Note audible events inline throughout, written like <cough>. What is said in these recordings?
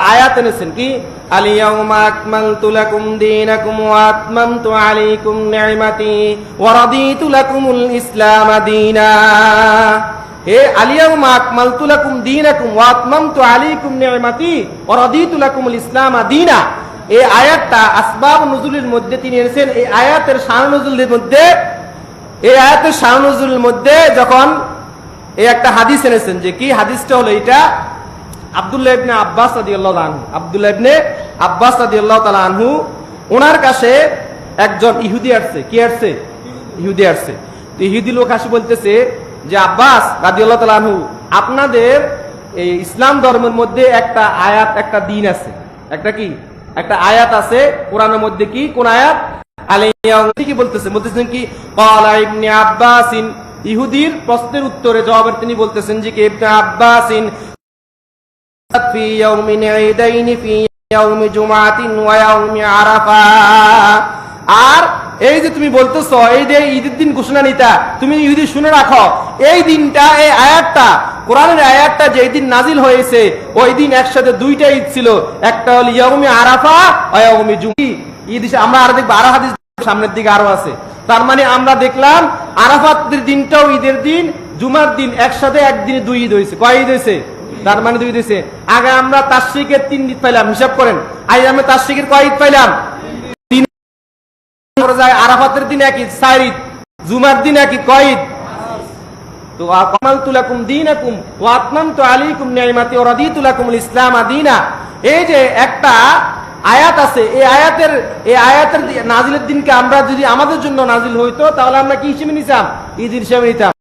আয়াত এনেছেন কি? ইসলাম আয়াতটা আসবাব নুজুলের মধ্যে তিনি এনেছেন। এই আয়াতের শান নজুলের মধ্যে, এই আয়াতের শান নজুলের মধ্যে যখন এই একটা হাদিস এনেছেন যে কি? হাদিসটা হলো এটা আব্দুল্লাহ ইবনে আব্বাস রাদিয়াল্লাহু আনহু। আব্দুল্লাহ ইবনে আব্বাস রাদিয়াল্লাহু তাআলা আনহু ওনার কাছে একজন ইহুদি আসছে। কি আসছে? ইহুদি আসছে। তো ইহুদি লোক আসে বলতেছে যে, আব্বাস রাদিয়াল্লাহু তাআলা আনহু, আপনাদের এই ইসলাম ধর্মের মধ্যে একটা আয়াত, একটা দিন আছে। একটা কি? একটা আয়াত আছে। কোরআনের মধ্যে কি? কোন আয়াত? কি বলতেছে। বলতেছেন কি ইবনে আব্বাসিন। ইহুদির প্রশ্নের উত্তরে জবাবের তিনি বলতেছেন যে, কি ইবনে আব্বাসিন? في يوم عيدين في يوم جمعة ويوم عرفة আর এই যে তুমি বলতেছো এই যে ঈদের দিন ঘোষণা নিতা তুমি ইহুদি শুনে রাখো এই দিনটা এই আয়াতটা কোরআনের আয়াতটা যেই দিন নাজিল হয়েছে ওই দিন একসাথে দুইটা ঈদ ছিল একটা হল ইয়াউমি আরাফা ইয়াউমি জুমি ঈদ হিসেবে আমরা আর দেখবো আরো হাদিস সামনের দিকে আরো আছে তার মানে আমরা দেখলাম আরাফাতের দিনটাও ঈদের দিন জুমার দিন একসাথে একদিনে দুই ঈদ হয়েছে কয় ঈদ হয়েছে তার মানে দুই দিছে। আগে আমরা তাসরিকের তিন ঈদ পাইলাম, হিসাব করেন। আজ আমরা তাসরিকের কয় ঈদ পাইলাম? আরাফাতের দিন এক ঈদ, চার ঈদ। জুমার দিন এক ঈদ, কয় ঈদ? আমরা যদি আমাদের জন্য নাজিল হইতো, তাহলে আমরা কি হিসেবে নিতাম? ঈদ হিসেবে নিতাম।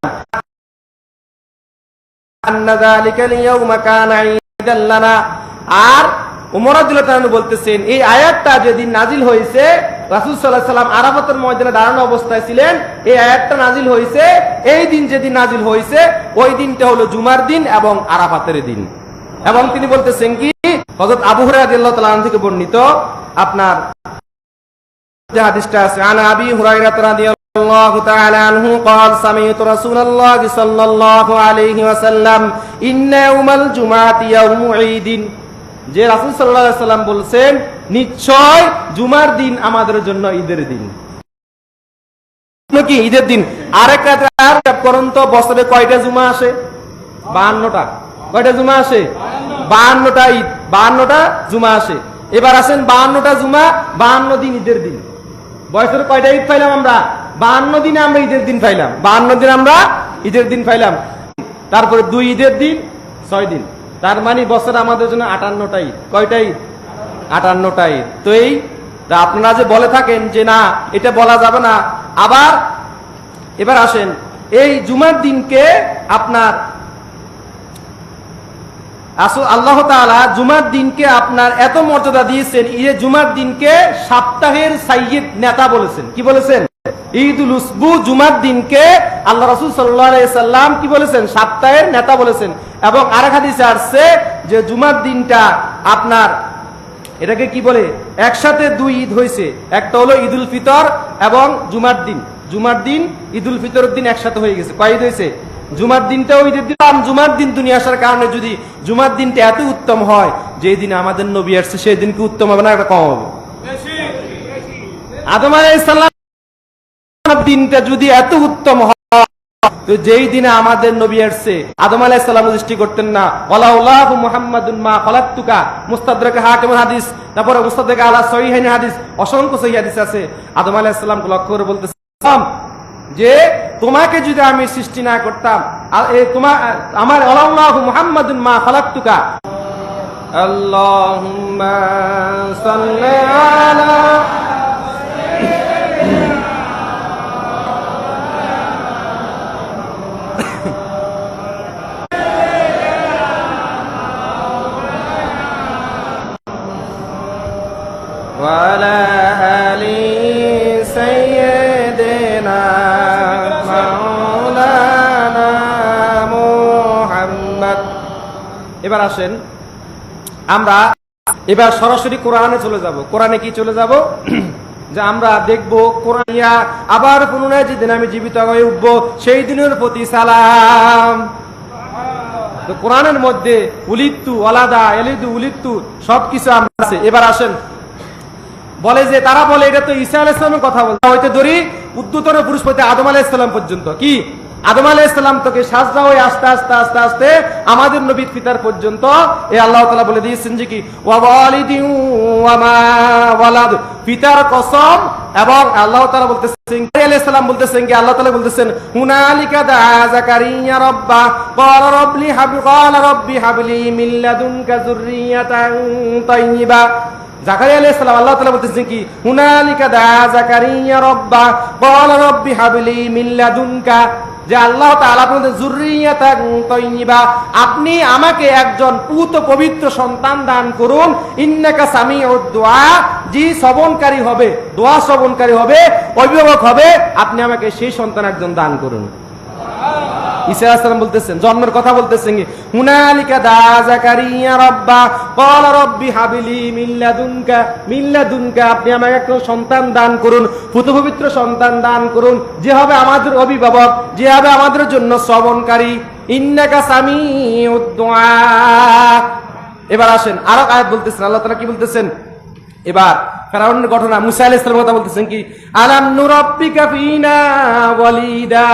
আর বলতেছেন, এই আয়াতটা যেদিন নাজিল হয়েছে, রাসূল আলাইহি সাল্লাম ময়দানে দাঁড়ানো অবস্থায় ছিলেন, এই আয়াতটা নাজিল হয়েছে, এই দিন যেদিন নাজিল হয়েছে, ওই দিনটা হলো জুমার দিন এবং আরাফাতের দিন। এবং তিনি বলতেছেন কি, হযরত আবু আনহু থেকে বর্ণিত, আপনার আছে, আন আবি রাদিয়াল্লাহু তাআলা আনহু قال سمعت رسول الله صلى الله عليه وسلم ان يوم الجمعه يوم عيد যে রাসূল সাল্লাল্লাহু আলাইহি সাল্লাম বলছেন নিশ্চয় জুমার দিন আমাদের জন্য ঈদের দিন কি ঈদের দিন আরেক রাতে আর করুন তো বছরে কয়টা জুমা আসে বাহান্নটা কয়টা জুমা আসে বাহান্নটা ঈদ বাহান্নটা জুমা আসে এবার আসেন বাহান্নটা জুমা বাহান্ন দিন ঈদের দিন বয়সের কয়টা ঈদ পাইলাম আমরা বাহান্ন দিনে আমরা ঈদের দিন পাইলাম। বাহান্ন দিন আমরা ঈদের দিন পাইলাম। তারপরে দুই ঈদের দিন, ছয় দিন। তার মানে বছর আমাদের জন্য আটান্নটা ঈদ। কয়টা ঈদ? আটান্নটা ঈদ। তো এই আপনারা যে বলে থাকেন যে না, এটা বলা যাবে না, আবার এবার আসেন। এই জুমার দিনকে আপনার আসল আল্লাহ তাআলা জুমার দিনকে আপনার এত মর্যাদা দিয়েছেন, এই জুমার দিনকে সপ্তাহের সাইয়দ নেতা বলেছেন। কি বলেছেন? ঈদুল উসবু জুমার দিনকে আল্লাহ রাসূল সাল্লাম কি বলেছেন? সপ্তাহের নেতা বলেছেন। এবং আরেক হাদিসে আসছে যে জুমার দিনটা আপনার এটাকে কি বলে? একসাথে দুই ঈদ হয়েছে একটা হলো ঈদুল ফিতর এবং জুমার দিন। জুমার দিন ঈদুল ফিতরের দিন একসাথে হয়ে গেছে। কয় ঈদ হয়েছে জুমার দিনটাও ঈদের দিন। জুমার দিন দুনিয়া আসার কারণে যদি জুমার দিনটা এত উত্তম হয় যে দিন আমাদের নবী আসছে সেই দিন কি উত্তম হবে না একটা কম হবে? আদম আলাইসাল্লাম দিনটা যদি এত উত্তম হয়, তো যেই দিনে আমাদের নবী আসছে আদম আলাইহিস সালাম সৃষ্টি করতেন না। ওয়ালা উল্লাহু মুহাম্মাদুন মা খালাকতুকা, মুস্তাদরাক হাকিম হাদিস, তারপরে মুস্তাদরাক আলা সহিহাইন হাদিস, অসংখ্য সহিহ হাদিস আছে। আদম আলাইহিস সালাম লক্ষ্য করে বলতেছেন যে তোমাকে যদি আমি সৃষ্টি না করতাম তোমার আমার আল্লাহু মুহাম্মাদুন মা খালাকতুকা। আল্লাহুম্মা সাল্লি আলা وعلى آل سيدنا مولانا মুহাম্মদ এবার আসেন আমরা এবার সরাসরি কোরআনে চলে যাব কোরআনে কি চলে যাব <clears throat> যে আমরা দেখব কোরআনিয়া আবার পুনরায় যেদিন আমি জীবিত হয়ে উঠবো সেই দিনের প্রতি সালাম তো কোরআনের মধ্যে উলিত্তু আলাদা এলিদু উলিত্তু সবকিছু আমরা আছে এবার আসেন বলে যে, তারা বলে, এটা তো ঈসা আলাইসলামের কথা বলতে হয়তো ধরি উদ্যুতর পুরুষ পথে আদম আলাইসাল্লাম পর্যন্ত। কি? আদম আলাইসাল্লাম তোকে সাজরা হয়ে আস্তে আস্তে আস্তে আস্তে আমাদের নবী পিতার পর্যন্ত এ আল্লাহ তালা বলে দিয়েছেন যে কি পিতার কসম এবং আল্লাহ তালা বলতেছেন আলাইসাল্লাম বলতেছেন আল্লাহ তালা বলতেছেন, হুনালিকা দা জাকারিয়া রব্বা রব্লি হাবি কল রব্বি হাবলি মিল্লাদুনকা জুররিয়াতান তাইয়্যিবা জাকারিয়া আলাইহিস আল্লাহ তালা বলতেছেন কি? হুনালিকা দা জাকারিয়া রব্বা কল রব্বি হাবলি মিল্লাদুনকা যে আল্লাহ আপনাদের যুররিয়াতান তাইয়্যিবা আপনি আমাকে একজন পুত পবিত্র সন্তান দান করুন। ইন্নাকা সামি ও দোয়া, জি শ্রবণকারী হবে, দোয়া শ্রবণকারী হবে, অভিভাবক হবে, আপনি আমাকে সেই সন্তান একজন দান করুন। ঈসা বলতেছেন, জন্মের কথা বলতেছেন কি? হুনালিকা দা জাকারিয়া রব্বা, ক্বাল রব্বি হাবিলি মিন লাদুনকা মিন লাদুনকা, আপনি আমাকে একটা সন্তান দান করুন পুত সন্তান দান করুন, যে হবে আমাদের অভিভাবক, যে হবে আমাদের জন্য শ্রবণকারী। ইন্নাকা সামিউদ দুআ এবার আসেন, আরও আয়াত বলতেছেন, আল্লাহ তাআলা কি বলতেছেন? এবার ফেরাউনের ঘটনা, মুসা আলাইহিস সালামের কথা বলতেছেন কি? আলাম নুরাব্বিকা ফিনা ওয়ালিদা।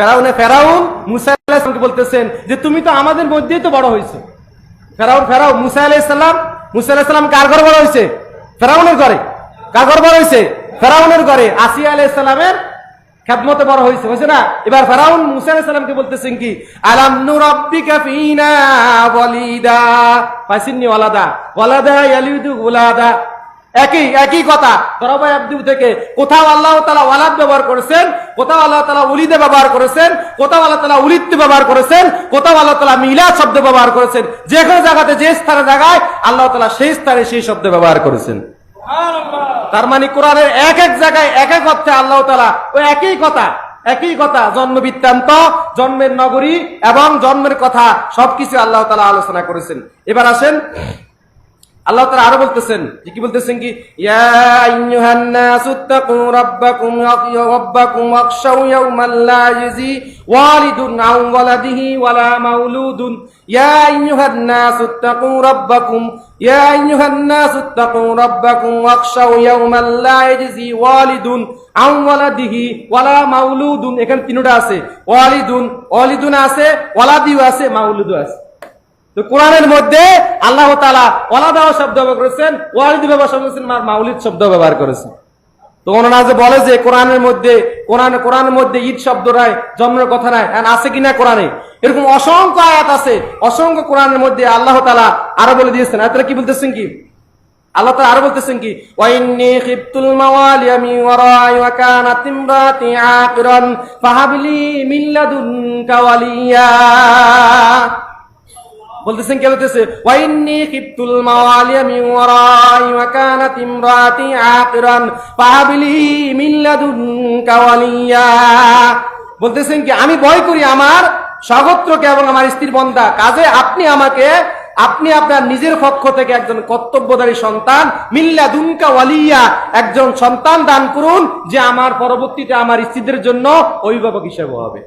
ফেরাউনে ফেরাউন মুসা আলাইহিসসালামকে বলতেছেন যে তুমি তো আমাদের মধ্যেই তো বড় হয়েছে। ফেরাউন ফেরাউন, মুসা আলাইহিসসালাম মুসা আলাইহিসসালাম কার ঘরে বড় হয়েছে? ফেরাউনের ঘরে। কার ঘরে বড় হয়েছে? ফেরাউনের ঘরে। আসিয়া আলাইহিসসালামের খেদমতে বড় হয়েছে। হয়েছে না? এবার ফেরাউন মুসা আলাইহিসসালামকে বলতেছেন কি? আলাম নুরাব্বিকা ফিনা ওয়ালিদা। পাইছিননি ওয়ালাদা? ওয়ালাদা ইয়ালিদু ওয়ালাদা একই একই কথা। আব্দু থেকে কোথাও আল্লাহ তালা ওয়ালাদ ব্যবহার করেছেন কোথাও আল্লাহ তালা উলিদে ব্যবহার করেছেন কোথাও আল্লাহ তালা উলিদ ব্যবহার করেছেন কোথাও আল্লাহ তালা মিলা শব্দ ব্যবহার করেছেন। যে কোনো জায়গাতে যে স্থানে জায়গায় আল্লাহ তালা সেই স্থানে সেই শব্দ ব্যবহার করেছেন। তার মানে কোরআনের এক এক জায়গায় এক এক অর্থে আল্লাহ তালা ওই একই কথা একই কথা জন্ম বৃত্তান্ত জন্মের নগরী এবং জন্মের কথা সবকিছু আল্লাহ তালা আলোচনা করেছেন। এবার আসেন আল্লাহ তাআলা আরও বলতেছেন, যে কি বলতেছেন কি? এখানে তিনটা আছে, ওয়ালিদুন ওয়ালিদুন আছে, ওয়ালাদিও আছে, মাউলুদও আছে। তো কোরআনের মধ্যে আল্লাহ তালা ওলাদাহ শব্দ ব্যবহার করেছেন, ওয়ালিদ ব্যবহার করেছেন আর মাউলিদ শব্দ ব্যবহার করেছেন। তো ওনারা যে বলে যে কোরআনের মধ্যে, কোরআন কোরআনের মধ্যে ঈদ শব্দ নাই, জন্মের কথা নাই এখন আছে কিনা কোরআনে? এরকম অসংখ্য আয়াত আছে, অসংখ্য কোরআনের মধ্যে আল্লাহ তালা আরও বলে দিয়েছেন। আয়াতটা কি বলতেছেন কি? আল্লাহ তাআলা আরও বলতেছেন কি? ওয়াইন্নি খিফতুল মাওয়ালিয়া মিন ওয়ারাই ওয়া কানাত ইমরাতি আকিরান, ফাহাবলি মিন লাদুনকা বলতেছেন, কে বলতেছে? ওয়াইন্নি খিফতুল মাওয়ালিয়া মিন ওয়ারাই ওয়া ইমরাতি বলতেছেন কি, আমি ভয় করি আমার স্বগত্রকে এবং আমার স্ত্রীর বন্ধা। কাজে আপনি আমাকে, আপনি আপনার নিজের পক্ষ থেকে একজন কর্তব্যধারী সন্তান মিল্লা দুনকা ওয়ালিয়া, একজন সন্তান দান করুন, যে আমার পরবর্তীতে আমার স্ত্রীদের জন্য অভিভাবক হিসেবে হবে।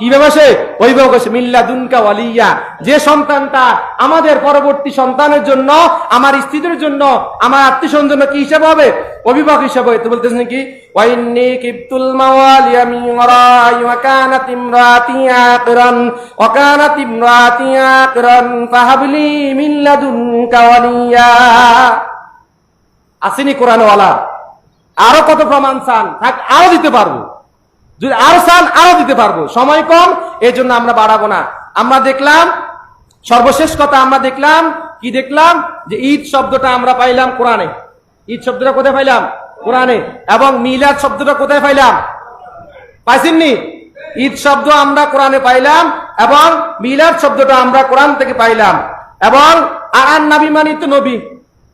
কীভাবে সে? অভিভাবক আছে মিল্লা দুনকা ওয়ালিয়া। যে সন্তানটা আমাদের পরবর্তী সন্তানের জন্য, আমার স্ত্রীদের জন্য, আমার আত্মীয় জন্য কি হিসাবে হবে? অভিভাবক হিসাবে হবে। তো বলতেছেন কি ওয়াইন্নি কিবতুল মাওয়ালিয়া মিন ওয়ারাই ওয়া কানাত ইমরাতি আকিরান। ওয়া কানাত ইমরাতি আকিরান ফাহাবলি মিন লাদুনকা ওয়ালিয়া। আসেনি কোরআনওয়ালা। আরও কত প্রমাণ চান? থাক, আরও দিতে পারব। যদি আরও চান আরও দিতে পারব। সময় কম এই জন্য আমরা বাড়াবো না। আমরা দেখলাম, সর্বশেষ কথা আমরা দেখলাম, কি দেখলাম? যে ঈদ শব্দটা আমরা পাইলাম কোরআনে। ঈদ শব্দটা কোথায় পাইলাম? কোরআনে। এবং মিলাদ শব্দটা কোথায় পাইলাম? পাইছেননি? ঈদ শব্দ আমরা কোরআনে পাইলাম এবং মিলাদ শব্দটা আমরা কোরআন থেকে পাইলাম। এবং আর নবী মানি তো নবী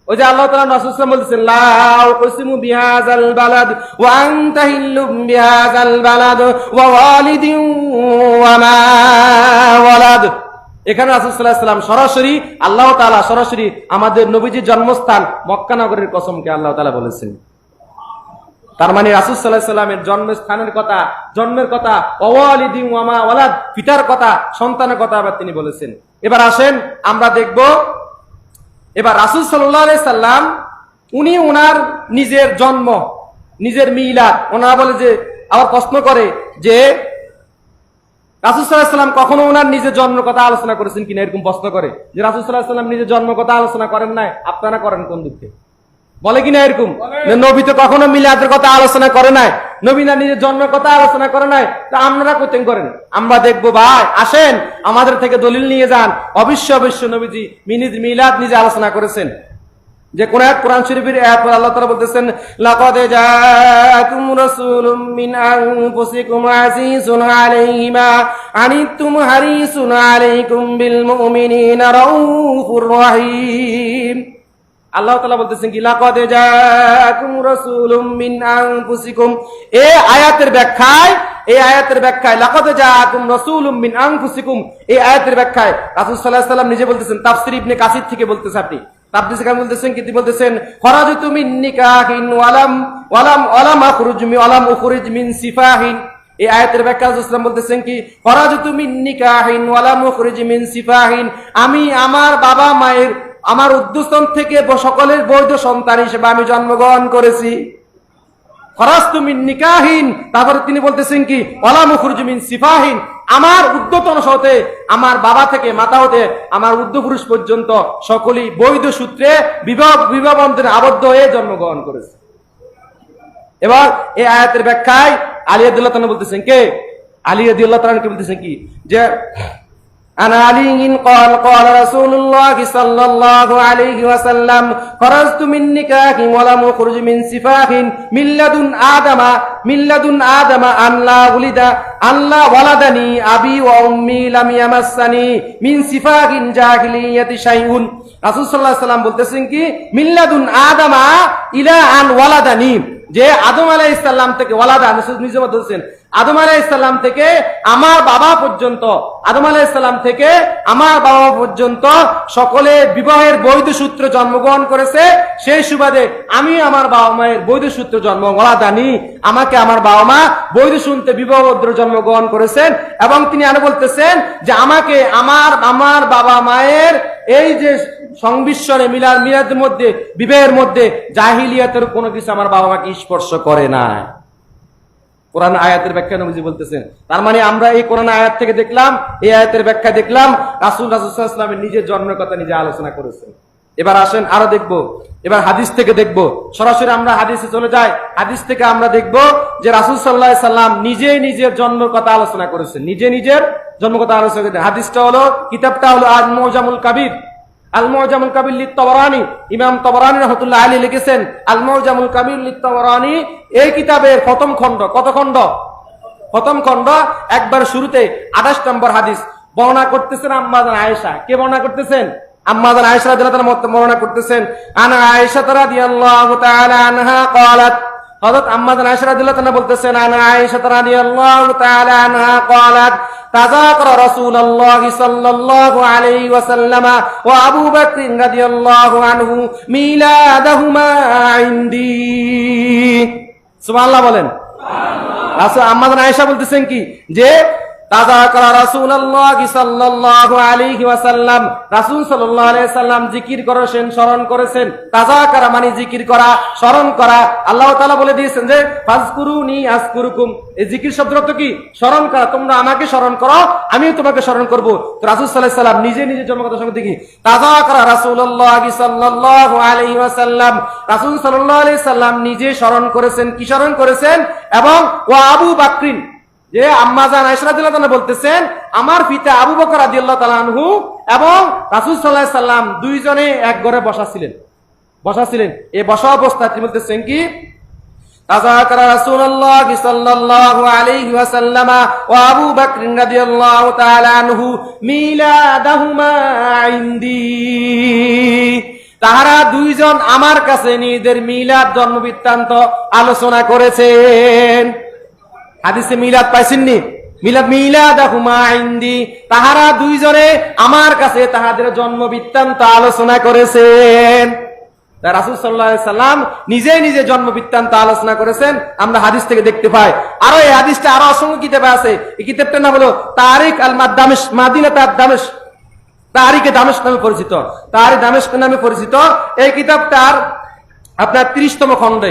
ওই যে আল্লাহ সাল্লাল্লাহু আলাইহি বলছেন লা উকসিমু বিহাযাল বালাদ, ওয়া আনতা হিল্লুম বিহাযাল বালাদ, ওয়া ওয়ালিদিন ওয়া ওয়ালাদ। এখানে রাসূল সাল্লাম সরাসরি, আল্লাহ তাআলা সরাসরি আমাদের নবীজির জন্মস্থান মক্কানগরের কসমকে আল্লাহ তাআলা বলেছেন। তার মানে রাসুল সাল্লামের জন্মস্থানের কথা, জন্মের কথা অওয়ালিদি ওয়ামা ওয়ালাদ, পিতার কথা, সন্তানের কথা আবার তিনি বলেছেন। এবার আসেন, আমরা দেখব এবার রাসুল সাল্লাম, উনি ওনার নিজের জন্ম, নিজের মিলাদ ওনারা বলে যে, আবার প্রশ্ন করে যে, রাসুল সাল্লাহ কখনো ওনার নিজের জন্ম কথা আলোচনা করেছেন কিনা এরকম প্রশ্ন করে যে, রাসুল সাল্লাহ সাল্লাম নিজের জন্ম কথা আলোচনা করেন নাই, আপনারা করেন কোন দুঃখে বলে কিনা এরকম? নবী তো কখনো মিলাদের কথা আলোচনা করে নাই। নবী না নিজের জন্মের কথা আলোচনা করে নাই। তা আপনারা কোথেন করেন? আমরা দেখব ভাই আসেন আমাদের থেকে দলিল নিয়ে যান। অবশ্য অবশ্য নবীজি মিনিজ মিলাদ নিজে আলোচনা করেছেন। যে কোন এক কোরআন শরীফের আয়াত আল্লাহ তাআলা বলতেছেন লাকাদ জাআকুম রাসূলুম মিন আনফুসিকুম আজিজুন আলাইহি মা আনিতুম হারিসুন আলাইকুম বিল মুমিনিনা রাউফুর রহিম। আল্লাহ তাআলা বলতেছেন কি, লাকাদ রাসূলুম মিন আনফুসিকুম। এই আয়াতের ব্যাখ্যায়, এই আয়াতের ব্যাখ্যায়, লাকাদ জাআকুম রাসূলুম মিন আনফুসিকুম। এই আয়াতের ব্যাখ্যায় রাসূল সাল্লাল্লাহু নিজে বলতেছেন, তাফসীর ইবনে কাসির থেকে বলতেছে আপনি। তাবদিস কাম বলতেছেন কি বলতেছেন, খরাজতু মিন নিকাহিন ওয়ালাম ওয়ালাম ওয়ালাম আখরুজ মি ওয়ালাম উখরিজ মিন সিফাহিন। এই আয়াতের ব্যাখ্যা ইসলাম বলতেছেন কি, খরাজতু মিন নিকাহিন ওয়ালাম উখরিজ মিন সিফাহিন। আমি আমার বাবা মায়ের আমার উদ্দস্তন থেকে সকলের বৈধ সন্তান হিসেবে আমি জন্মগ্রহণ করেছি। খরাস্তুমিন নিকাহিন। তারপরে তিনি বলতেছেন কি অলামুখরুজমিন সিফাহিন। আমার উদ্যতন হতে আমার বাবা থেকে মাতা হতে আমার উদ্য পুরুষ পর্যন্ত সকলেই বৈধ সূত্রে বিবাহ বিবাহ বন্ধনে আবদ্ধ হয়ে জন্মগ্রহণ করেছে। এবার এই আয়াতের ব্যাখ্যায় আলী আদুল্লাহ বলতেছেন কে? আলী আদিউল্লাহ তালাকে বলতেছেন কি? যে عن علي قال قال رسول الله صلى الله عليه وسلم خرجت من نكاح ولم أخرج من سفاح من لدن آدم من لدن آدم أن لا ولد أن لا ولدني أبي وأمي لم يمسني من سفاح جاهلية شيء রাসূল সাল্লাল্লাহু আলাইহি সাল্লাম বলতেছেন কি মিল্লাদুন আদামা ইলা আন ওয়ালাদানি যে আদম আলাইহিস সালাম থেকে ওয়ালাদা, নিজে আদম আলাইহিস সালাম থেকে আমার বাবা পর্যন্ত, আদম আলাইহিস সালাম থেকে আমার বাবা পর্যন্ত সকলে বিবাহের বৈধ সূত্র জন্মগ্রহণ করেছে। সেই সুবাদে আমি আমার বাবা মায়ের বৈধ সূত্র জন্ম ওয়ালাদানি আমাকে আমার বাবা মা বৈধ শুনতে বিবাহদ্র জন্মগ্রহণ করেছেন এবং তিনি আরও বলতেছেন যে আমাকে আমার আমার বাবা মায়ের এই যে সংবিশ্বরে মিলার মিলাদের মধ্যে, বিবাহের মধ্যে জাহিলিয়াতের কোনো কিছু আমার বাবা মাকে স্পর্শ করে না কোরআন আয়াতের ব্যাখ্যা নবীজি বলতেছেন। তার মানে আমরা এই কোরআন আয়াত থেকে দেখলাম, এই আয়াতের ব্যাখ্যা দেখলাম, রাসুল রাসুল ইসলামের নিজের জন্মের কথা নিজে আলোচনা করেছেন। এবার আসেন, আরও দেখব। এবার হাদিস থেকে দেখব। সরাসরি আমরা হাদিসে চলে যাই। হাদিস থেকে আমরা দেখব যে রাসুল সাল্লাহ সাল্লাম নিজে নিজের জন্মের কথা আলোচনা করেছেন। নিজে নিজের জন্ম কথা আলোচনা করেছেন। হাদিসটা হলো, কিতাবটা হলো আজ মৌজামুল কাবির। আল মৌজামুল কাবির তবরানি ইমাম তবরানি রহমতুল্লাহ আলী লিখেছেন আল মৌজামুল কাবির তবরানি এই কিতাবের প্রথম খণ্ড, কত খণ্ড? প্রথম খণ্ড, একবার শুরুতে আঠাশ নম্বর হাদিস। বর্ণনা করতেছেন আম্মাদান আয়েশা। কে বর্ণনা করতেছেন? আম্মাদান আয়েশা রাদিয়াল্লাহু তাআলা বর্ণনা করতেছেন আনা আয়েশা রাদিয়াল্লাহু তাআলা আনহা قالت হযরত আম্মাদান আয়েশা রাদিয়াল্লাহু তাআলা বলতেছেন আনা আয়েশা রাদিয়াল্লাহু তাআলা আনহা قالت تذاكر رسول الله صلى الله عليه وسلم وابو بكر رضي الله عنه ميلادهما عندي সুবহানাল্লাহ বলেন রাসূল আম্মাদান আয়েশা বলতেছেন কি যে মানে করা করা। করা। আমাকে স্মরণ করো, আমিও তোমাকে স্মরণ করব। রাসূল সাল্লাম নিজে নিজে জন্মগত সঙ্গে দেখি সাল্লাল্লাহু আলাইহি ওয়াসাল্লাম, রাসূল সাল্লাল্লাহু আলাইহি সাল্লাম নিজে স্মরণ করেছেন, কি স্মরণ করেছেন? এবং ওয়া আবু বাকরিন যে আম্মা জান বলতেছেন, আমার পিতা আবু বকর আদিল্লাহ তালানহু এবং রাসুল সাল্লাহ সাল্লাম দুইজনে এক ঘরে বসা ছিলেন বসা ছিলেন এই বসা অবস্থা তিনি বলতেছেন কি? তাহারা দুইজন আমার কাছে নিজেদের মিলাদ জন্মবৃত্তান্ত আলোচনা করেছেন। হাদিসে মিলাদ পাইছেননি? মিলাদ মিলাদ ইন্দি। তাহারা দুইজনে আমার কাছে তাহাদের জন্ম বৃত্তান্ত আলোচনা করেছেন। রাসুল সাল্লাম নিজে নিজে জন্ম বৃত্তান্ত আলোচনা করেছেন। আমরা হাদিস থেকে দেখতে পাই। আরও এই হাদিসটা আরও অসংখ্য কিতাবে আছে। এই কিতাবটার নাম হলো তারিক আল মাদামেশ মাদিনা তার দামেশ। তারিকে দামেশ নামে পরিচিত। তারিক দামেশ নামে পরিচিত। এই কিতাবটার আপনার ত্রিশতম খণ্ডে।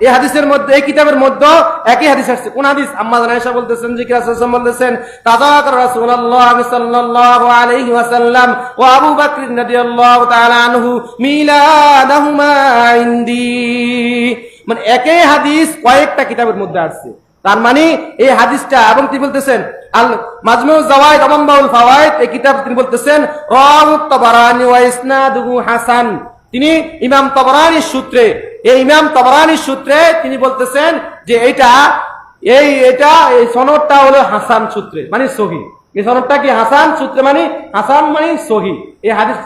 এই হাদিসের মধ্যে, এই কিতাবের মধ্যে একই হাদিস আসছে। কোন হাদিস? আম্মা জানাইশা বলতেছেন যে রাসূল বলতেছেন তাযাকার রাসূলুল্লাহ সাল্লাল্লাহু আলাইহি ওয়াসাল্লাম ওয়া আবু বকর রাদিয়াল্লাহু তাআলা আনহু মিলাদাহুমা ইনদি। মানে একই হাদিস কয়েকটা কিতাবের মধ্যে আসছে। তার মানে এই হাদিসটা, এবং তিনি বলতেছেন, আল মাজমুল জাওয়াইদ আমবাউল ফাওয়াইদ, এই কিতাব তিনি বলতেছেন রাওয়াত তাবারানি ওয়া ইসনাদুহু হাসান। তিনি ইমাম তবরানির সূত্রে, এই ইমাম তবরানির সূত্রে তিনি বলতেছেন যে এটা এই এটা এই সনদটা হলো হাসান সূত্রে মানে সহি। এই সনদটা কি হাসান সূত্রে মানে হাসান মানে সহি। এই হাদিস,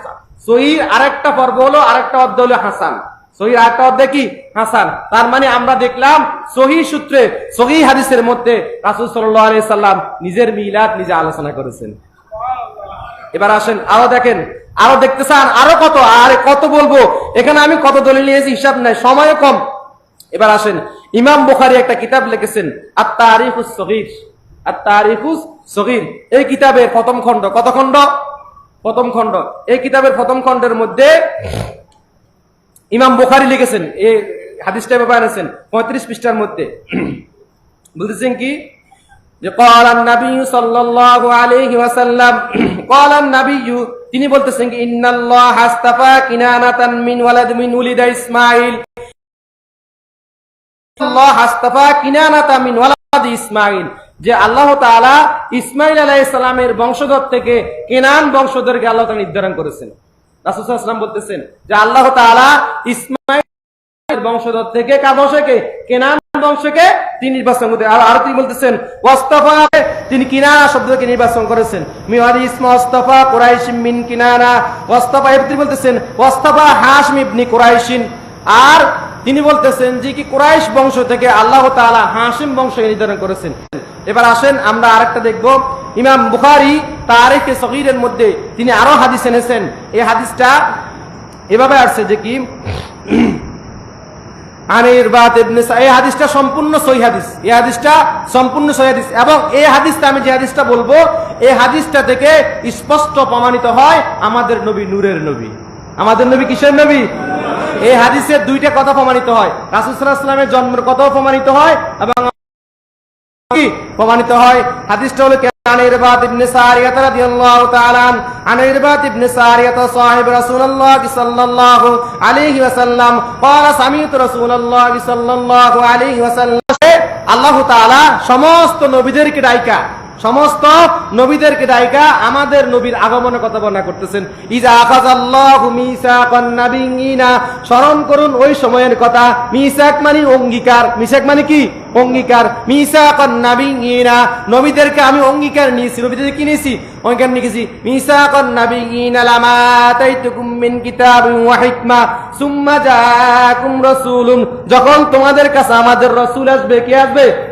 সহির আরেকটা পর্ব হলো, আরেকটা অধ্যায় হলো হাসান। সহি আরেকটা অধ্যায় কি? হাসান। তার মানে আমরা দেখলাম সহি সূত্রে, সহি হাদিসের মধ্যে রাসুল সাল্লাহ আলি সাল্লাম নিজের মিলাদ নিজে আলোচনা করেছেন। এবার আসেন, আরও দেখেন আরও দেখতে চান, আরও কত? আরে কত বলব? এখানে আমি কত দলিল নিয়েছি? হিসাব নাই সময় কম। এবার আসেন, ইমাম বুখারি একটা কিতাব লিখেছেন আর তারিফুস সহির আর তারিফুস সহির এই কিতাবের প্রথম খণ্ড, কত খণ্ড? প্রথম খণ্ড। এই কিতাবের প্রথম খণ্ডের মধ্যে ইমাম বুখারি লিখেছেন এই হাদিসটা ব্যাপার আছেন পঁয়ত্রিশ পৃষ্ঠার মধ্যে। <clears throat> বুঝেছেন কি? যে قال النبي صلى الله عليه وسلم قال النبي তিনি বলতেছেন কি ইন্নাল্লাহ আস্তাফা কিনানাতান মিন ওয়ালাদ মিন উলিদা ইসমাইল আল্লাহ আস্তাফা কিনানাতা মিন ওয়ালাদ ইসমাইল যে আল্লাহ তাআলা ইসমাইল আলাইহিস সালামের বংশধর থেকে কেনান বংশধরকে আল্লাহ তাআলা নির্ধারণ করেছেন রাসূল সাল্লাল্লাহু আলাইহি ওয়াসাল্লাম বলতেছেন যে আল্লাহ তাআলা ইসমাইল বংশধর থেকে কার বংশকে কেনান বংশকে তিনি নির্বাচন করতে আর তিনি বলতেছেন, ওয়াস্তাফা তিনি কিনানা শব্দকে নির্বাচন করেছেন। মিওয়ারি ইসমা ওয়াস্তাফা, কুরাইশ মিন কিনানা ওয়াস্তাফা তিনি বলতেছেন, ওয়াস্তাফা হাশম ইবনি কুরাইশিন। আর তিনি বলতেছেন যে কি কুরাইশ বংশ থেকে আল্লাহ তাআলা হাশিম বংশ নির্ধারণ করেছেন। এবার আসেন, আমরা আরেকটা দেখব। ইমাম বুখারী তারিখে সগীরের মধ্যে তিনি আরও হাদিস এনেছেন। এই হাদিসটা এভাবে আসছে যে কি এই হাদিসটা সম্পূর্ণ এই হাদিসটা সম্পূর্ণ এবং এই হাদিসটা যে হাদিসটা বলব, এই হাদিসটা থেকে স্পষ্ট প্রমাণিত হয় আমাদের নবী নূরের নবী। আমাদের নবী কিসের নবী? এই হাদিসের দুইটা কথা প্রমাণিত হয়। রাসুল সাল্লাহ জন্মের কথাও প্রমাণিত হয় এবং প্রমাণিত হয়। হাদিসটা হলো عن إرباط بن سارية رضي الله تعالى عنه عن إرباط بن سارية صاحب رسول الله صلى الله عليه وسلم قال سمعت رسول الله صلى الله عليه وسلم আল্লাহ তাআলা সমস্ত নবীদেরকে ডাইকা সমস্ত নবীদেরকে ডাইকা আমাদের নবীর আগমনের কথা বর্ণনা করতেছেন। স্মরণ করুন ওই সময়ের কথা। মিসাক মানে অঙ্গীকার মিসাক মানে কি? অঙ্গীকার মিসাকান নাবিয়িনা নবীদেরকে আমি অঙ্গীকার নিয়েছি নবীদের কি নিয়েছি? অঙ্গীকার নিয়েছি মিসাকান নাবিয়িনা লামা হিকমা সুম্মা জাআকুম রাসূলুন যখন তোমাদের কাছে আমাদের রাসূল আসবে, কে আসবে?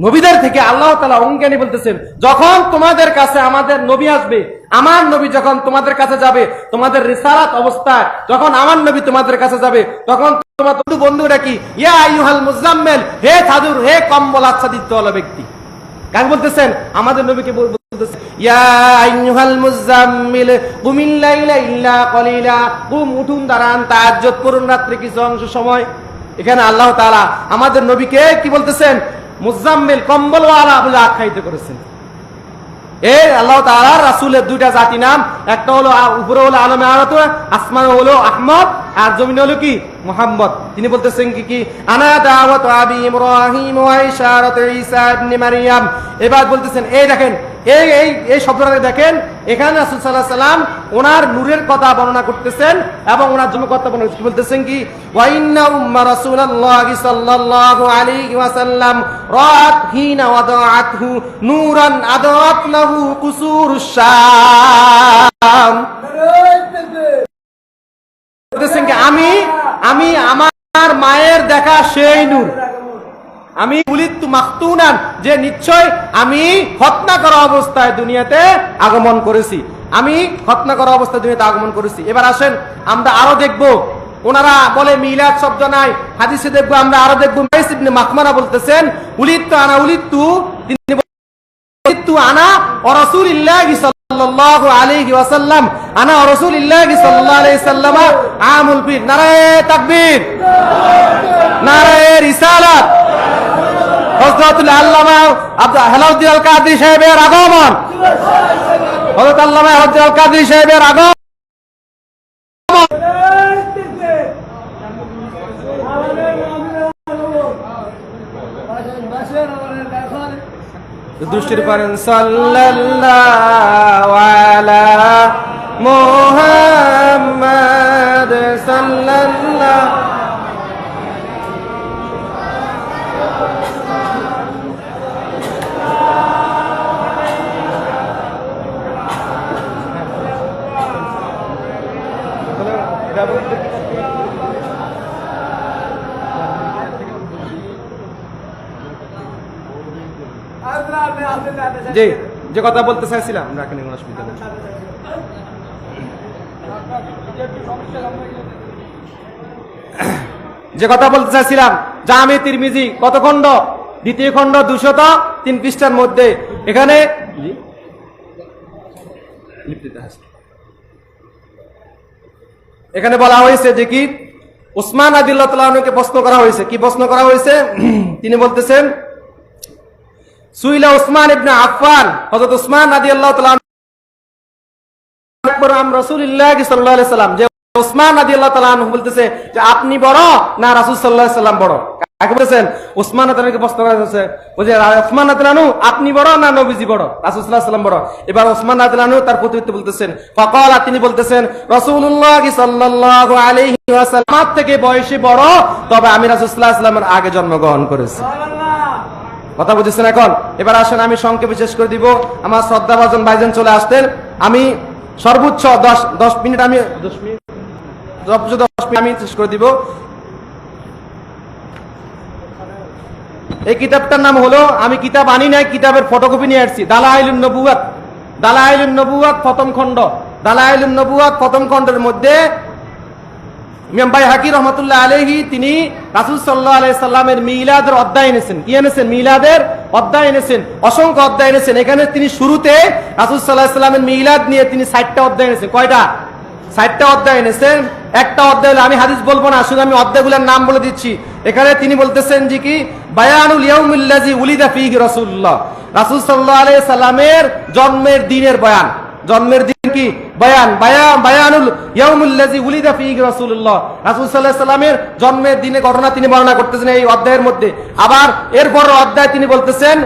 নবীদের থেকে আল্লাহ তালা অঙ্গানি বলতেছেন, যখন তোমাদের কাছে আমাদের নবী আসবে, আমার নবী যখন তোমাদের কাছে যাবে, তোমাদের রিসালাত অবস্থায় যখন আমার নবী তোমাদের কাছে যাবে, তখন তোমার বন্ধু বন্ধুরা কি, ইয়া আইয়ুহাল মুজাম্মেল, হে সাদুর, হে কম্বল আচ্ছাদিত ব্যক্তি। কাকে বলতেছেন? আমাদের নবীকে বল- বলতেছেন, ইয়া আইয়ুহাল মুজাম্মিল কুমিল ইল্লা কলিলা, কুম, উঠুন, দাঁড়ান করুন রাত্রে কিছু অংশ সময়। এখানে আল্লাহ তাআলা আমাদের নবীকে কি বলতেছেন? মুজাম্মিল কম্বলওয়ালা বলে আখ্যায়িত করেছেন। এই আল্লাহ তালা রাসুলের দুইটা জাতি নাম, একটা হলো উপরে হলো আলমে আরত আসমান হলো আহমদ, আর জমিন হলো কি? মোহাম্মদ। তিনি বলতেছেন কি কি? আনা দাওয়াত আবি ইব্রাহিম ঈসা ইবনে মারইয়াম এবার বলতেছেন, এই দেখেন এই এই এই শব্দটাকে দেখেন, এখানে সাল্লাম ওনার নূরের কথা বর্ণনা করতেছেন এবং ওনার বর্ণনা কি বলতেছেন কি? ওয়া ইন্না উম্মা রাসূলুল্লাহি সাল্লাল্লাহু আলাইহি ওয়াসাল্লাম হিনা ওয়াদাআতহু নূরান লাহু শাম। আমি আমি আমার মায়ের দেখা সেই নূর। আমি যে নিশ্চয় আমি হত্যা করা অবস্থায় দুনিয়াতে আগমন করেছি। আমি হত্যা করা অবস্থায় দুনিয়াতে আগমন করেছি। এবার আসেন, আমরা আরও দেখব। ওনারা বলে মিলাদ শব্দ নাই, হাদিসে দেখব আমরা আরও দেখব। মাকমারা বলতেছেন উলিত আনা উলিত্তু, তিনি উলিত্তু আনা রাসূলিল্লাহি সাল্লাল্লাহু আলাইহি ওয়াসাল্লাম আনা রাসূলিল্লাহি সাল্লাল্লাহু আলাইহি সাল্লাম আমুল ফির নারায়ে তাকবীর নারায়ে রিসালাত হজরতুল আল্লামা আব্দুল হেলাউদ্দিন আল কাদরি সাহেবের আগমন. হজরত আল্লামা হজরত আল কাদরি সাহেবের আগমন দৃষ্টির পারেন সাল্লাল্লাহু মোহাম্মদ সাল্লাল্লাহু জি যে কথা বলতে চাইছিলাম রাখেন কোনো অসুবিধা নেই যে কথা বলতে চাইছিলাম জামে তিরমিজি কত খণ্ড? দ্বিতীয় খণ্ড দুশত তিন পৃষ্ঠার মধ্যে। এখানে এখানে বলা হয়েছে যে কি? উসমান আদিল্লাহকে প্রশ্ন করা হয়েছে। কি প্রশ্ন করা হয়েছে? <clears throat> তিনি বলতেছেন সুইলা ইবনে সাল্লাম বলতেছে যে, আপনি বড় না রাসূল সাল্লাম বড়? কাকে বলেছেন? উসমান রাদিয়াল্লাহু প্রশ্ন করা হয়েছে। বলছে উসমান রাদিয়াল্লাহু আপনি বড় না নবীজি বড়? রাসূল সাল্লাল্লাহু আলাইহি সাল্লাম বড়। এবার উসমান রাদিয়াল্লাহু তার প্রতিউত্তর বলতেছেন, ফাকালা তিনি বলতেছেন আলাইহি ওয়াসাল্লাম থেকে বয়সে বড়, তবে আমি রাসূল সাল্লাল্লাহু আলাইহি সাল্লামের আগে জন্মগ্রহণ করেছি। কথা বুঝেছেন এখন? এবার আসেন আমি সংক্ষেপে শেষ করে দিব। আমার শ্রদ্ধাভাজন ভাইজান চলে আসতেন। আমি সর্বোচ্চ দশ দশ মিনিট আমি দশ মিনিট। সর্বোচ্চ দশ মিনিট আমি শেষ করে দিব। এই কিতাবটার নাম হলো আমি কিতাব আনি নাই কিতাবের ফটোকপি নিয়ে আসছি। দালা দালাইলুন নবুয়াত দালাইলুন নবুয়াত প্রথম খণ্ড। দালাইলুন নবুয়াত প্রথম খণ্ডের মধ্যে ইমাম ভাই রহমতুল্লাহ তিনি রাসুল সাল্লাহ সাল্লামের মিলাদের অধ্যায় এনেছেন। কি এনেছেন? মিলাদের অধ্যায় এনেছেন। অসংখ্য অধ্যায় এনেছেন। এখানে তিনি শুরুতে রাসুল সাল্লাহ সাল্লামের মিলাদ নিয়ে তিনি ষাটটা অধ্যায় এনেছেন। কয়টা? ষাটটা অধ্যায় এনেছেন। একটা অধ্যায় আমি হাদিস বলব না, শুধু আমি অধ্যায়গুলোর নাম বলে দিচ্ছি। এখানে তিনি বলতেছেন যে কি? বায়ানুল ইয়াউমিল্লাজি উলিদা ফিহি রাসূলুল্লাহ। রাসূল সাল্লাল্লাহু আলাইহি সাল্লামের জন্মের দিনের বয়ান। জন্মের কি? বয়ান, বায়ান, বায়ানুল ইয়াউমুল্লাজি উলিদা ফিহি রাসূলুল্লাহ। রাসূল সাল্লাল্লাহু আলাইহি সাল্লামের জন্মের দিনে ঘটনা তিনি বর্ণনা করতেছেন এই অধ্যায়ের মধ্যে। আবার এরপর অধ্যায় তিনি বলতেছেন,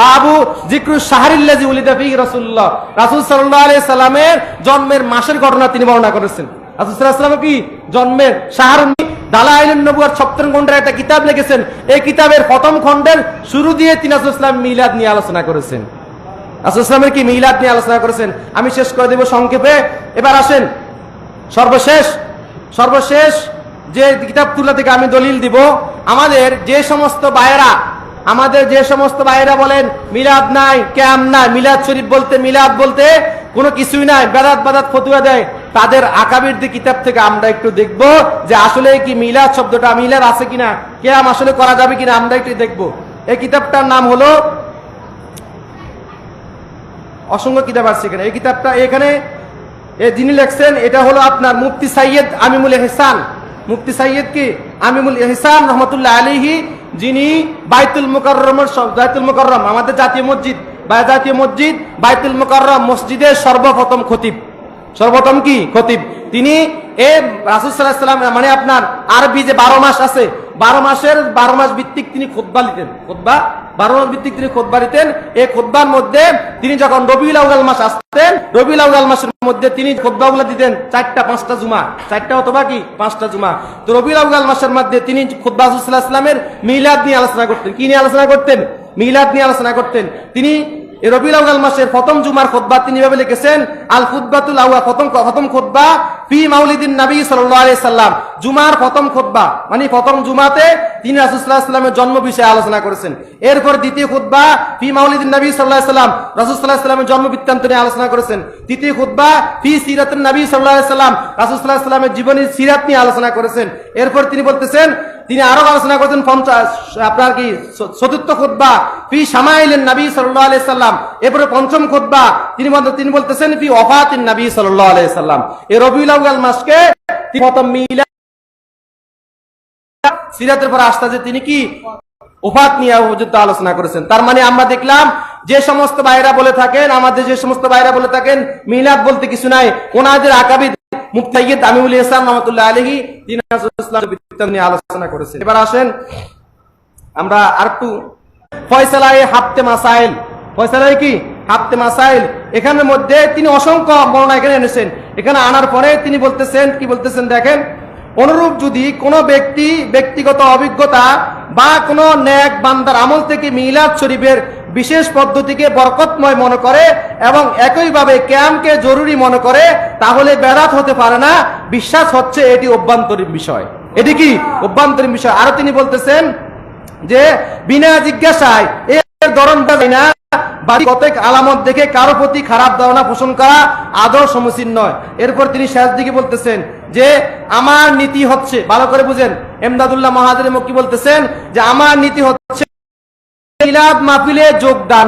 বাবু জিক্রু শাহরিল্লাজি উলিদা ফিহি রাসূলুল্লাহ। রাসূল সাল্লাল্লাহু আলাইহি সাল্লামের জন্মের মাসের ঘটনা তিনি বর্ণনা করেছেন। রাসূল সাল্লাল্লাহু আলাইহি সাল্লাম কি? জন্মের শাহরুন দালাইলুন নবুয়ার সপ্তম খণ্ডের একটা কিতাব লিখেছেন। এই কিতাবের প্রথম খণ্ডের শুরু দিয়ে তিনি রাসূল সাল্লাল্লাহু আলাইহি মিলাদ নিয়ে আলোচনা করেছেন। রাসূলের কি মিলাদ নিয়ে আলোচনা করেছেন? আমি শেষ করে দেব সংক্ষেপে। এবার আসেন। সর্বশেষ সর্বশেষ যে কিতাব তুলা থেকে আমি দলিল দিব, আমাদের যে সমস্ত ভাইয়েরা, আমাদের যে সমস্ত ভাইয়েরা বলেন, মিলাদ নাই, ক্যাম নাই, মিলাদ শরীফ বলতে, মিলাদ বলতে কোনো কিছুই নাই, বেদাত বাদাত ফতুয়া দেয়। তাদের আকাবির দি কিতাব থেকে আমরা একটু দেখব যে আসলে কি মিলাদ শব্দটা মিলাদ আছে কিনা, ক্যাম আসলে করা যাবে কিনা, আমরা একটু দেখব। এই কিতাবটার নাম হলো অসংখ্য কিতাব আছে এখানে। এই কিতাবটা এখানে যিনি লেখছেন, এটা হলো আপনার মুফতি সাইয়দ আমিমুল এহসান। মুফতি সাইয়দ কি? আমিমুল এহসান রহমতুল্লাহ আলিহি যিনি বাইতুল মুকাররমের সব- বাইতুল মুকাররম, আমাদের জাতীয় মসজিদ। বা জাতীয় মসজিদ, বাইতুল মোকাররম মসজিদের সর্বপ্রথম খতিব। সর্বপ্রথম কি? খতিব। তিনি এ রাসুসাল্লাম মানে আপনার আরবি যে বারো মাস আছে বারো মাসের বারো মাস ভিত্তিক তিনি খোদ্া লিতেন খোদ্া বারো মাস ভিত্তিক তিনি খোদ্া দিতেন এই খোদ্বার মধ্যে তিনি যখন রবিউল আউ্লাল মাস আসতেন, রবিউল আউ্লাল মাসের মধ্যে তিনি খোদ্বাগুলো দিতেন চারটা, পাঁচটা জুমা। চারটা অথবা কি? পাঁচটা জুমা। তো রবিউল আউ্লাল মাসের মধ্যে তিনি খোদ্া মিলাদ নিয়ে আলোচনা করতেন। কি নিয়ে আলোচনা করতেন? মিলাদ নিয়ে আলোচনা করতেন। তিনি এই রবিউল আউয়াল মাসের প্রথম জুমার খুতবা তিনি ভাবে লিখেছেন আল খুতবাতুল আউয়া, প্রথম প্রথম খুতবা ফি মাউলিদিন নবী সাল্লি সাল্লাম। জুমার প্রথম খুতবা মানে প্রথম জুমাতে তিনি সাল্লামের জন্ম বিষয়ে আলোচনা করেছেন। এরপর দ্বিতীয় খুতবা ফি মাউলিদিন নবী সাল্লাহ সাল্লাম, রাসূল সাল্লামের জন্ম বৃত্তান্ত নিয়ে আলোচনা করেছেন। তৃতীয় খুতবা ফি সিরাত নবী সাল্লাহ সাল্লাম রাসুসাল্লাহ সাল্লামের জীবনী সিরাত নিয়ে আলোচনা করেছেন। এরপর তিনি বলতেছেন তিনি আরও আলোচনা করেছেন, পঞ্চাশ, আপনার কি চতুর্থ খুতবা, ফি সামাইলেন নবী সাল্লাল্লাহু আলাইহি সাল্লাম। এরপরে পঞ্চম খুতবা, তিনি তিনি বলতেছেন, ফি ওফাতিন নবী সাল্লাল্লাহু আলাইহি সাল্লাম। এই রবিউল আউয়াল মাসকে মিলা সিরাতের পর আসতে যে তিনি কি? ওফাত নিয়ে উপযুক্ত আলোচনা করেছেন। তার মানে আমরা দেখলাম, যে সমস্ত ভাইরা বলে থাকেন, আমাদের যে সমস্ত ভাইরা বলে থাকেন, মিলাদ বলতে কিছু নাই। ওনাদের আকাবিদ মুফতাইয়িদ আমিউল ইসলাম রহমতুল্লাহ আলহী তিনি রাসূলুল্লাহ সাল্লাল্লাহু নিয়ে আলোচনা করেছেন। এবার আসেন আমরা আরেকটু ফয়সালায় হাফতে মাসাইল। ফয়সালায় কি? হাফতে মাসাইল। এখানের মধ্যে তিনি অসংখ্য বর্ণনা এখানে এনেছেন। এখানে আনার পরে তিনি বলতেছেন, কি বলতেছেন দেখেন? অনুরূপ যদি কোনো ব্যক্তি ব্যক্তিগত অভিজ্ঞতা বা কোনো ন্যাক বান্দার আমল থেকে মিলাদ শরীফের বিশেষ পদ্ধতিকে বরকতময় মনে করে এবং একইভাবে ক্যামকে জরুরি মনে করে, তাহলে বেড়াত হতে পারে না। বিশ্বাস হচ্ছে এটি অভ্যন্তরীণ বিষয়। এটি কি? অভ্যন্তরীণ বিষয়। আরও তিনি বলতেছেন যে, বিনা জিজ্ঞাসায় এর ধরনটা না আলামত দেখে কারও প্রতি খারাপ ধারণা পোষণ করা আদৌ সমীচীন নয়। এরপর তিনি শেষ দিকে বলতেছেন যে, আমার নীতি হচ্ছে, ভালো করে বুঝেন, এমদাদুল্লাহ মহাদের মক্কি বলতেছেন যে, আমার নীতি হচ্ছে মিলাদ মাহফিলে যোগদান